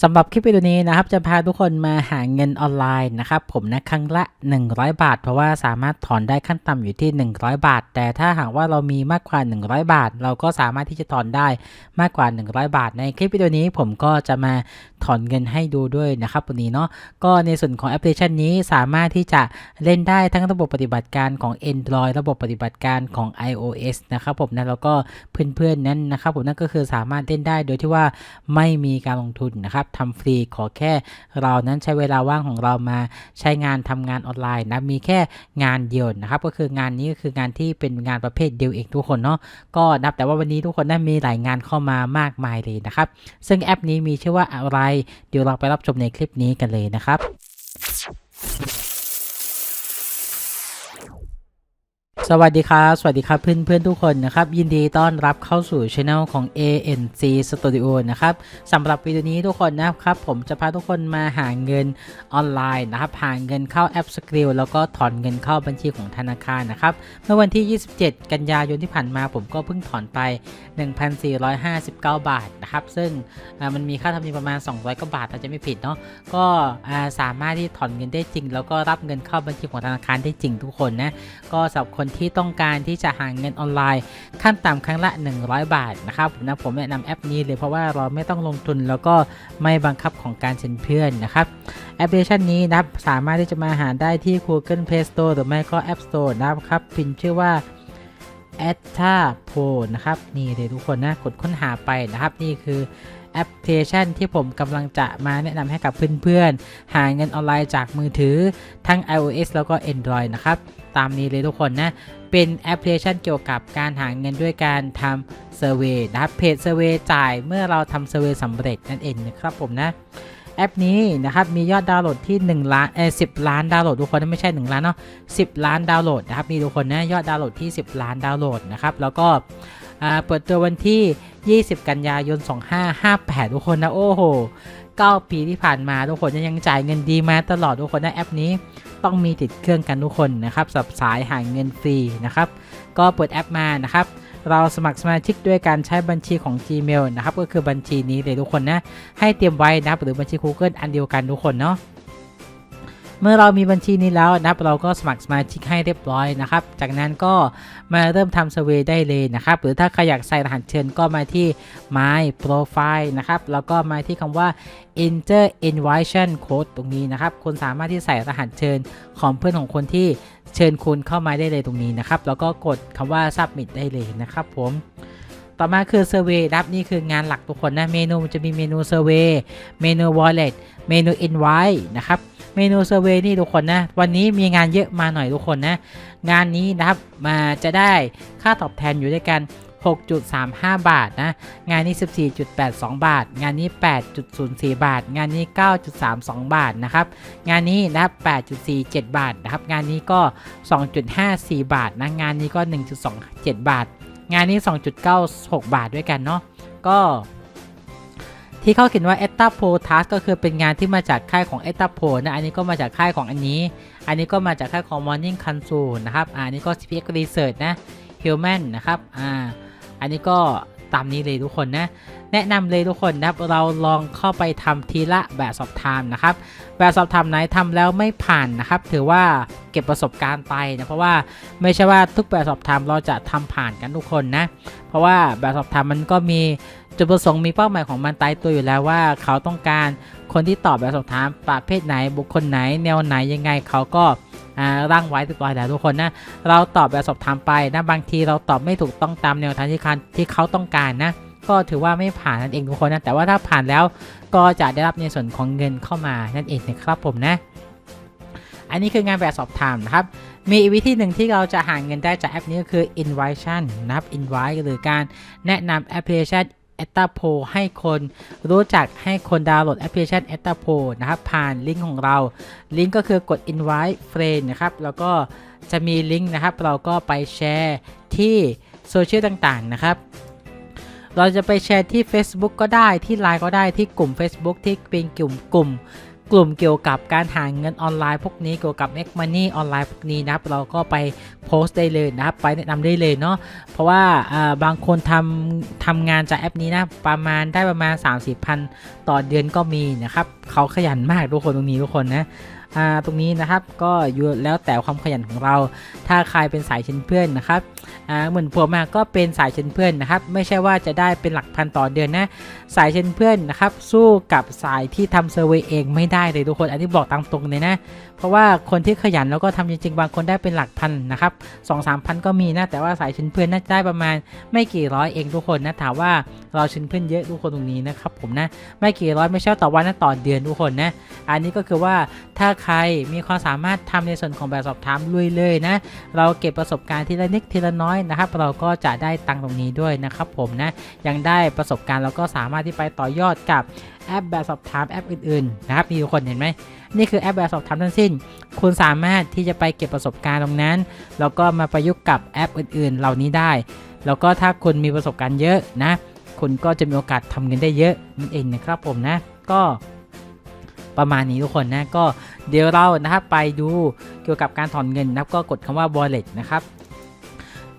สำหรับคลิปวิดีโอนี้นะครับจะพาทุกคนมาหาเงินออนไลน์นะครับผมนะครั้งละ 100 บาท เพราะว่าสามารถถอนได้ขั้นต่ำอยู่ที่ 100 บาท แต่ถ้าหากว่าเรามีมากกว่า 100 บาท เราก็สามารถที่จะถอนได้มากกว่า 100 บาท ในคลิปวิดีโอนี้ผมก็จะมาถอนเงินให้ดูด้วยนะครับวันนี้เนาะก็ในส่วนของแอปพลิเคชันนี้สามารถที่จะเล่นได้ทั้งระบบปฏิบัติการของ Android ระบบปฏิบัติการของ iOS นะครับผมนะแล้วก็เพื่อนๆนั้นนะครับผมนั่นก็คือสามารถเล่นได้โดยที่ว่าไม่มีการลงทุนนะครับทำฟรีขอแค่เรานั้นใช้เวลาว่างของเรามาใช้งานทำงานออนไลน์นะมีแค่งานเดียวนะครับ ก็คืองานนี้ก็คืองานที่เป็นงานประเภทเดียวเองทุกคนเนาะก็นับแต่ว่าวันนี้ทุกคนได้มีหลายงานเข้ามามากมายเลยนะครับ ซึ่งแอปนี้มีชื่อว่าอะไร เดี๋ยวเราไปรับชมในคลิปนี้กันเลยนะครับ สวัสดีครับ สวัสดีครับเพื่อนเพื่อนทุกคนนะครับ ยินดีต้อนรับเข้าสู่ช anel ของ ANC Studio นะครับสำหรับวิดีโอนี้ทุกคนนะครับ ผมจะพาทุกคนมาหาเงินออนไลน์นะครับหาเงินเข้าแอป s k r i l แล้วก็ถอนเงินเข้าบัญชีของธนาคารนะครับ เมื่อวันที่ 27 กันยายนที่ผ่านมาผมก็เพิ่งถอนไป 1,459 บาทนะครับ ซึ่งมันมีค่าธรรมเนียมประมาณ 200กว่าบาทถ้าจะไม่ผิดเนาะก็สามารถที่ถอนเงินได้จริง แล้วก็รับเงินเข้าบัญชีของธนาคารได้จริงทุกคนนะก็สำหรับคนนที่ต้องการที่จะหาเงินออนไลน์ ขั้นต่ำครั้งละ 100 บาทนะครับผมนะผมแนะนำแอปนี้เลยเพราะว่าเราไม่ต้องลงทุนแล้วก็ไม่บังคับของการเซ็นเพื่อนนะครับแอปพลิเคชันนี้นะครับสามารถที่จะมาหาได้ที่ Google Play Store หรือไม่ก็ App Store นะครับพิมพ์ชื่อว่า a t t a p o นะครับนี่เลยทุกคนนะกดค้นหาไปนะครับนี่คือ แอปพลิเคชันที่ผมกำลังจะมาแนะนำให้กับเพื่อนๆ หาเงินออนไลน์จากมือถือ ทั้ง iOS แล้วก็ Android นะครับ ตามนี้เลยทุกคนนะ เป็นแอปพลิเคชันเกี่ยวกับการหาเงินด้วยการทำเซอร์เวยนะครับเพจเซอร์เวยจ่ายเมื่อเราทำเซอร์เวยสำเร็จนั่นเองนะครับผมนะแอปนี้นะครับมียอดดาวน์โหลดที่1ล้านเออสิล้านดาวน์โหลดทุกคนไม่ใช่ 1 ล้านเนาะ10 ล้านดาวน์โหลดนะครับมีทุกคนนะยอดดาวน์โหลดที่ 10 ล้านดาวน์โหลดนะครับแล้วก็ เปิดตัววันที่ 20 กันยายน 2558 ทุกคนนะ โอ้โห 9 ปีที่ผ่านมาทุกคนยังจ่ายเงินดีมาตลอดทุกคนนะแอปนี้ต้องมีติดเครื่องกันทุกคนนะครับสับสายหาเงินฟรีนะครับ ก็เปิดแอปมานะครับเราสมัครสมาชิกด้วยการใช้บัญชีของ Gmail นะครับ ก็คือบัญชีนี้เลยทุกคนนะ ให้เตรียมไว้นะครับหรือบัญชี Google อันเดียวกันทุกคนเนาะ เมื่อเรามีบัญชีนี้แล้วนะครับ เราก็สมัครสมาชิกให้เรียบร้อยนะครับ จากนั้นก็มาเริ่มทำเซเวยได้เลยนะครับ หรือถ้าใครอยากใส่รหัสเชิญก็มาที่ My Profile นะครับ แล้วก็มาที่คำว่า Enter Invitation Code ตรงนี้นะครับ คุณสามารถที่ใส่รหัสเชิญของเพื่อนของคนที่เชิญคุณเข้ามาได้เลยตรงนี้นะครับ แล้วก็กดคำว่า Submit ได้เลยนะครับผมต่อมาคือ Survey นะครับนี่คืองานหลักทุกคนนะ เมนูจะมีเมนู Survey เมนู Wallet เมนู Invite นะครับ เมนู Survey นี่ทุกคนนะ วันนี้มีงานเยอะมาหน่อยทุกคนนะ งานนี้นะครับมาจะได้ค่าตอบแทนอยู่ด้วยกัน 6.35 บาทนะ งานนี้ 14.82 บาท งานนี้ 8.04 บาท งานนี้ 9.32 บาทนะครับ งานนี้นะครับ8.47 บาทนะครับ งานนี้ก็ 2.54 บาทนะ งานนี้ก็ 1.27 บาท งานนี้ 2.96 บาทด้วยกันเนาะ ก็ ที่เขาเขียนว่า e t a p o Task ก็คือเป็นงานที่มาจากค่ายของ e t a p o นะ อันนี้ก็มาจากค่ายของอันนี้ อันนี้ก็มาจากค่ายของ Morning c o n s u l นะครับ อันนี้ก็ CPX Research นะ Human นะครับ อ่า อันนี้ก็ตามนี้เลยทุกคนนะ แนะนำเลยทุกคนนะครับ เราลองเข้าไปทำทีละแบบสอบถามนะครับ แบบสอบถามไหนทำแล้วไม่ผ่านนะครับ ถือว่าเก็บประสบการณ์ไปนะ เพราะว่าไม่ใช่ว่าทุกแบบสอบถามเราจะทำผ่านกันทุกคนนะ เพราะว่าแบบสอบถามมันก็มี จุดประสงค์มีเป้าหมายของมันตายตัวอยู่แล้วว่า เขาต้องการคนที่ตอบแบบสอบถามประเภทไหนบุคคลไหน แนวไหนยังไงเขาก็ร่างไว้เรียบร้อแล้วทุกคนนะเราตอบแบบสอบถามไปนะบางทีเราตอบไม่ถูกต้องตามแนวทางที่เขาที่เขาต้องการนะ ก็ถือว่าไม่ผ่านนั่นเองทุกคนนะแต่ว่าถ้าผ่านแล้วก็จะได้รับในส่วนของเงินเข้ามานั่นเองนะครับผมนะ อันนี้คืองานแบบสอบถามนะครับมีวิธีหนึ่งที่เราจะหาเงินได้จากแอปนี้ก็คือ invitation นะครับ invite หรือการแนะนำแอปพลิเคชัน e t a p o ให้คนรู้จักให้คนดาวน์โหลดแอปพลิเคชัน e t a p o นะครับผ่านลิงก์ของเรา ลิงก์ก็คือกด invite friend นะครับแล้วก็จะมีลิงก์นะครับ เราก็ไปแชร์ที่โซเชียลต่างๆนะครับเราจะไปแชร์ที่ Facebook ก็ได้ที่ Line ก็ได้ที่กลุ่ม Facebook ที่เป็นกลุ่มกลุ่ม กลุ่มเกี่ยวกับการหาเงินออนไลน์พวกนี้เกี่ยวกับ Make Money ออนไลน์พวกนี้นะครับเราก็ไปโพสต์ได้เลยนะครับไปแนะนำได้เลยเนาะเพราะว่าอ่าบางคนทำทำงานจากแอปนี้นะประมาณได้ประมาณ 30พันต่อเดือนก็มีนะครับเขาขยันมากทุกคนตรงนี้ทุกคนนะอ่าตรงนี้นะครับก็อยู่แล้วแต่ความขยันของเรา ถ้าใครเป็นสายเชิญเพื่อนนะครับอ่าเหมือนผมอะก็เป็นสายเชิญเพื่อนนะครับ ไม่ใช่ว่าจะได้เป็นหลักพันต่อเดือนนะ สายเชิญเพื่อนนะครับ สู้กับสายที่ทำเซอร์เวยเองไม่ได้เลยทุกคน อันนี้บอกตามตรงเลยนะ เพราะว่าคนที่ขยันแล้วก็ทำจริงๆ บางคนได้เป็นหลักพันนะครับสองสามพันก็มีนะ แต่ว่าสายชิญเพื่อนน่าจะได้ประมาณไม่กี่ร้อยเองทุกคนนะถามว่าเราชิญเพื่อนเยอะทุกคนตรงนี้นะครับผมนะไม่กี่ร้อยไม่ใช่ต่อวันนะต่อเดือนทุกคนนะอันนี้ก็คือว่าถ้าใครมีความสามารถทำในส่วนของแบบสอบถามลุยเลยนะเราเก็บประสบการณ์ทีละนิดทีละน้อยนะครับ เราก็จะได้ตังค์ตรงนี้ด้วยนะครับผมนะยังได้ประสบการณ์แล้วก็สามารถที่ไปต่อยอดกับแอปแบบสอบถามแอปอื่นๆนะครับมีทุกคนเห็นไหม นี่คือแอปแบบสอบถามทั้งสิ้น คุณสามารถที่จะไปเก็บประสบการณ์ตรงนั้น แล้วก็มาประยุกต์กับแอปอื่น ๆ เหล่านี้ได้ แล้วก็ถ้าคุณมีประสบการณ์เยอะนะ คุณก็จะมีโอกาสทำเงินได้เยอะนั่นเองนะครับผมนะ ก็ประมาณนี้ทุกคนนะ ก็เดี๋ยวเรานะครับไปดูเกี่ยวกับการถอนเงินนับก็กดคำว่า wallet นะครับ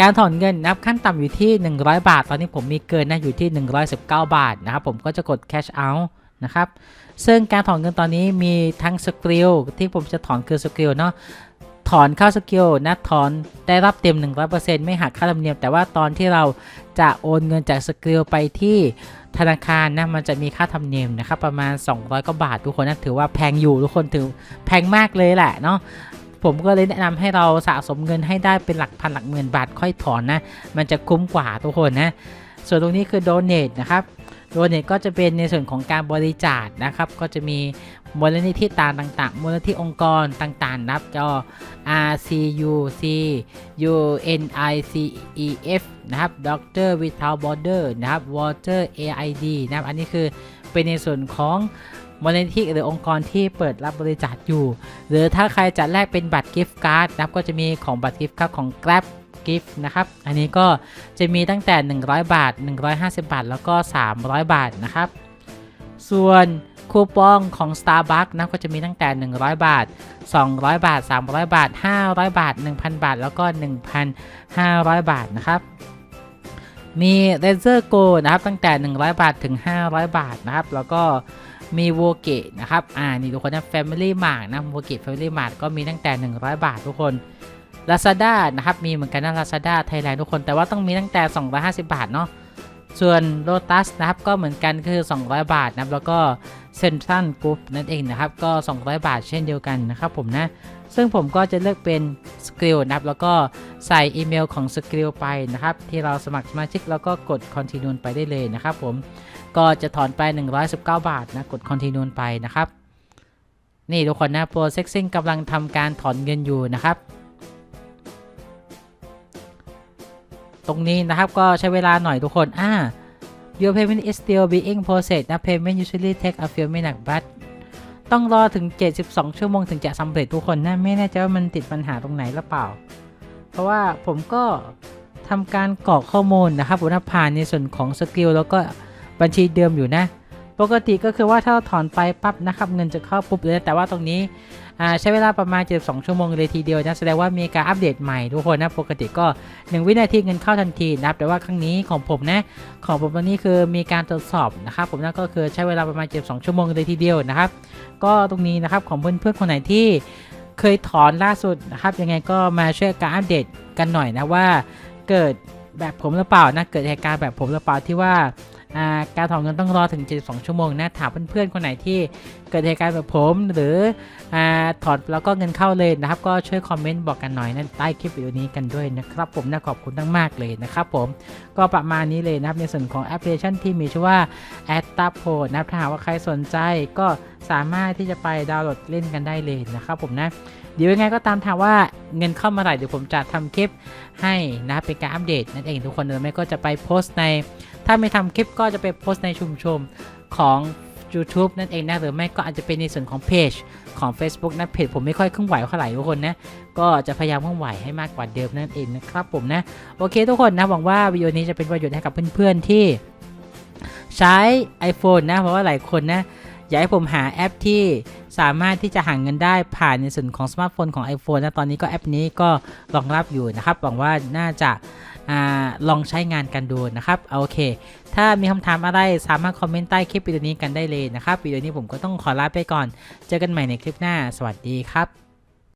การถอนเงินนะครับขั้นต่ำอยู่ที่ 100 บาท ตอนนี้ผมมีเกินนะอยู่ที่ 119 บาทนะครับผมก็จะกด cash out นะครับ ซึ่งการถอนเงินตอนนี้มีทั้งสกิลที่ผมจะถอนคือสกิลเนาะถอนเข้าสกิลนะถอนได้รับเต็ม 100%ไม่หักค่าธรรมเนียม แต่ว่าตอนที่เราจะโอนเงินจากสกิลไปที่ธนาคารนะมันจะมีค่าธรรมเนียมนะครับประมาณ 200กว่าบาททุกคนนะถือว่าแพงอยู่ทุกคนถือแพงมากเลยแหละเนาะผมก็เลยแนะนำให้เราสะสมเงินให้ได้เป็นหลักพันหลักหมื่นบาทค่อยถอนนะ มันจะคุ้มกว่าทุกคนนะ ส่วนตรงนี้คือ donate นะครับ donate ก็จะเป็นในส่วนของการบริจาคนะครับ ก็จะมีมูลนิธิต่างๆมูลนิธิองค์กรต่างๆนะครับก็ RCUC UNICEF นะครับ Doctor Without Border นะครับ Water AID นะครับ อันนี้คือเป็นในส่วนของมูลนิธิหรือองค์กรที่เปิดรับบริจาคอยู่ หรือถ้าใครจะแลกเป็นบัตรกิฟต์การ์ดนะครับก็จะมีของบัตรกิฟต์การ์ดของ Grab กิฟต์นะครับ อันนี้ก็จะมีตั้งแต่ 100 บาท 150 บาท แล้วก็ 300 บาทนะครับ ส่วนคูปองของ Starbucks นะก็จะมีตั้งแต่ 100 บาท 200 บาท 300 บาท 500 บาท 1,000 บาท แล้วก็ 1,500 บาทนะครับ มี r a z e r Go นะครับ ตั้งแต่ 100 บาทถึง 500 บาทนะครับ แล้วก็มีโวเกะนะครับ อ่า นี่ทุกคนนะ Family Mart นะโวเกะ Family Mart ก็มีตั้งแต่ 100 บาททุกคน Lazada นะครับ มีเหมือนกันนะ Lazada Thailand ทุกคน แต่ว่าต้องมีตั้งแต่ 250 บาทเนาะ ส่วน Lotus นะครับ ก็เหมือนกันคือ 200 บาทนะครับ แล้วก็ Central Group นั่นเองนะครับ ก็ 200 บาทเช่นเดียวกันนะครับผมนะ ซึ่งผมก็จะเลือกเป็น Skill นะครับ แล้วก็ใส่อีเมลของ Skill ไปนะครับ ที่เราสมัครสมาชิก แล้วก็กด Continue ไปได้เลยนะครับผม ก็จะถอนไป 119 บาทนะ กด Continue ไปนะครับ นี่ทุกคนนะ Processing กำลังทำการถอนเงินอยู่นะครับ ตรงนี้นะครับก็ใช้เวลาหน่อยทุกคนอ่า Your payment is still being processed นะ payment usually take a few minutes but ต้องรอถึง 72 ชั่วโมงถึงจะสำเร็จทุกคนนะ ไม่แน่ใจว่ามันติดปัญหาตรงไหนหรือเปล่า เพราะว่าผมก็ทำการกรอกข้อมูลนะครับอุณผ่านในส่วนของสกิลแล้วก็บัญชีเดิมอยู่นะ ปกติก็คือว่าถ้าเราถอนไปปั๊บนะครับเงินจะเข้าปุ๊บเลยแต่ว่าตรงนี้ใช้เวลาประมาณ 72 ชั่วโมงเลยทีเดียวนะแสดงว่ามีการอัปเดตใหม่ทุกคนนะปกติก็ 1 วินาทีเงินเข้าทันทีนะครับแต่ว่าครั้งนี้ของผมนะของผมตอนนี้คือมีการตรวจสอบนะครับผมนั่นก็คือใช้เวลาประมาณ 72 ชั่วโมงเลยทีเดียวนะครับ ก็ตรงนี้นะครับของเพื่อนๆคนไหนที่เคยถอนล่าสุดนะครับยังไงก็มาช่วยการอัปเดตกันหน่อยนะว่าเกิดแบบผมหรือเปล่านะเกิดเหตุการณ์แบบผมหรือเปล่าที่ว่า การถอนเงินต้องรอถึง 72 ชั่วโมงนะถามเพื่อนๆ คนไหนที่เกิดเหตุการณ์แบบผม หรืออถอนแล้วก็เงินเข้าเลยนะครับ ก็ช่วยคอมเมนต์บอกกันหน่อยนะใต้คลิปวิดีโอนี้กันด้วยนะครับ ผมนะขอบคุณมากๆเลยนะครับผมก็ประมาณนี้เลยนะครับในส่วนของแอปพลิเคชันที่มีชื่อว่า a d t a p o นะครับถ้าหากว่าใครสนใจก็สามารถที่จะไปดาวน์โหลดเล่นกันได้เลยนะครับผมนะ เดี๋ยวยังไงก็ตามถามว่าเงินเข้ามาไหร่เดี๋ยวผมจะทำคลิปให้นะเป็นการอัปเดตนั่นเองทุกคนหรือไม่ก็จะไปโพสต์ใน ถ้าไม่ทำคลิปก็จะไปโพสต์ในชุมชนของ YouTube นั่นเองนะหรือไม่ก็อาจจะเป็นในส่วนของเพจของ Facebook นะเพจผมไม่ค่อยเคลื่อนไหวเท่าไหร่ทุกคนนะก็จะพยายามเคลื่อนไหวให้มากกว่าเดิมนั่นเองนะครับผมนะโอเคทุกคนนะหวังว่าวิดีโอนี้จะเป็นประโยชน์ให้กับเพื่อนๆที่ใช้ iPhone นะเพราะว่าหลายคนนะ อยากให้ผมหาแอปที่สามารถที่จะหาเงินได้ผ่านในส่วนของสมาร์ทโฟนของ iPhone นะตอนนี้ก็แอปนี้ก็รองรับอยู่นะครับหวังว่าน่าจะาลองใช้งานกันดูนะครับโอเค ถ้ามีคำถามอะไรสามารถคอมเมนต์ใต้คลิปวิดีโอนี้กันได้เลยนะครับวิดีโอนี้ผมก็ต้องขอลาไปก่อน เจอกันใหม่ในคลิปหน้า สวัสดีครับ